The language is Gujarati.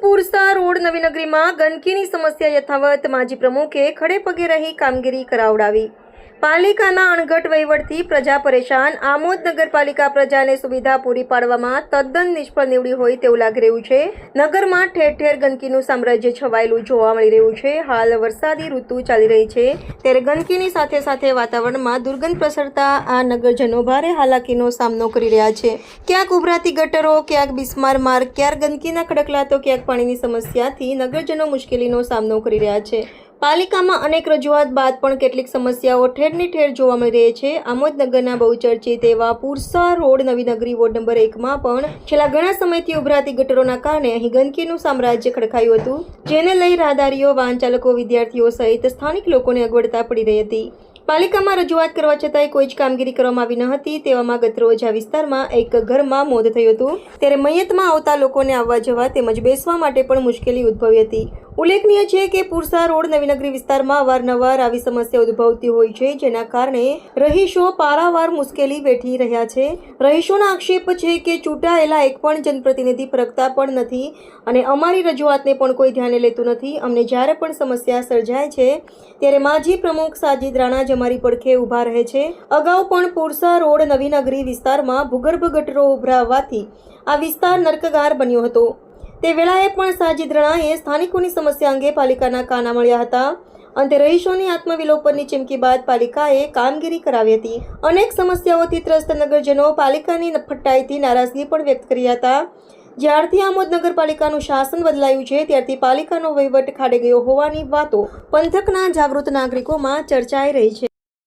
પુરસા રોડ નવીનગરીમાં ગંદકીની સમસ્યા યથાવત. માજી પ્રમુખે ખડે પગે રહી કામગીરી કરાવડાવી. પાલિકાના અણઘટ વહીવટથી પ્રજા પરેશાન. આમોદ નગરપાલિકા પ્રજાને સુવિધા પૂરી પાડવામાં તદ્દન નિષ્ફળ નીવડી હોય તેવું લાગી રહ્યું છે. નગરમાં ઠેર ઠેર ગંદકીનું સામ્રાજ્ય છવાયેલું જોવા મળી રહ્યું છે. હાલ વરસાદી ઋતુ ચાલી રહી છે. ત્યારે ગંદકીની સાથે સાથે વાતાવરણમાં દુર્ગંધ પ્રસરતા આ નગરજનો ભારે હાલાકીનો સામનો કરી રહ્યા છે. ક્યાંક ઉભરાતી ગટરો, ક્યાંક બિસ્માર માર્ગ, ક્યાંક ગંદકીના ખડકલા તો ક્યાંક પાણીની સમસ્યાથી નગરજનો મુશ્કેલીનો સામનો કરી રહ્યા છે. પાલિકામાં અનેક રજૂઆત બાદ પણ કેટલીક સમસ્યાઓ ઠેરની ઠેર જોવા મળી રહી છે. આમોદનગરના બહુચર્ચિત એવા Pursa road Navinagari ward number એકમાં પણ છેલ્લા ઘણા સમયથી ઉભરાતી ગટરોના કારણે અહીં ગંદકીનું સામ્રાજ્ય ખડકાયું હતું, જેને લઈ રાહદારીઓ, વાહન ચાલકો, વિદ્યાર્થીઓ સહિત સ્થાનિક લોકોને અગવડતા પડી રહી હતી. પાલિકામાં રજૂઆત કરવા છતાંય કોઈ જ કામગીરી કરવામાં આવી ન હતી, તેવામાં ગતરોજા વિસ્તારમાં એક ઘરમાં મોત થયું હતું. ત્યારે મૈયતમાં આવતા લોકોને આવવા જવા તેમજ બેસવા માટે પણ મુશ્કેલી ઉદ્ભવી હતી. ઉલ્લેખનીય છે કે પુરસા રોડ નવીનગરી વિસ્તારમાં અવારનવાર આવી સમસ્યા ઉદ્ભવતી હોય છે, જેના કારણે રહીશો પારાવાર મુશ્કેલી વેઠી રહ્યા છે. રહીશોના આક્ષેપ છે કે ચૂંટાયેલા એક પણ જનપ્રતિનિધિ ફરકતા પણ નથી અને અમારી રજૂઆતને પણ કોઈ ધ્યાને લેતું નથી. અમને જ્યારે પણ સમસ્યા સર્જાય છે, ત્યારે માજી પ્રમુખ સાજીદ રાણા જ અમારી પડખે ઊભા રહે છે. અગાઉ પણ પુરસા રોડ નવીનગરી વિસ્તારમાં ભૂગર્ભ ગટરો ઉભરાવવાથી આ વિસ્તાર નર્કગાર બન્યો હતો. તે વેળાએ પણ સાજિદ રણાએ સ્થાનિકોની સમસ્યા અંગે પાલિકાના કાના મળ્યા હતા. અંતે રહીશોની આત્મવિલોપનની ચીમકી બાદ પાલિકાએ કામગીરી કરાવી હતી. અનેક સમસ્યાઓથી ત્રસ્ત નગરજનો પાલિકાની ફટ્ટાઈથી નારાજગી પણ વ્યક્ત કરી હતા. જ્યારથી આમોદ નગરપાલિકાનું શાસન બદલાયું છે, ત્યારથી પાલિકાનો વહીવટ ખાડે ગયો હોવાની વાતો પંથકના જાગૃત નાગરિકોમાં ચર્ચાઈ રહી છે.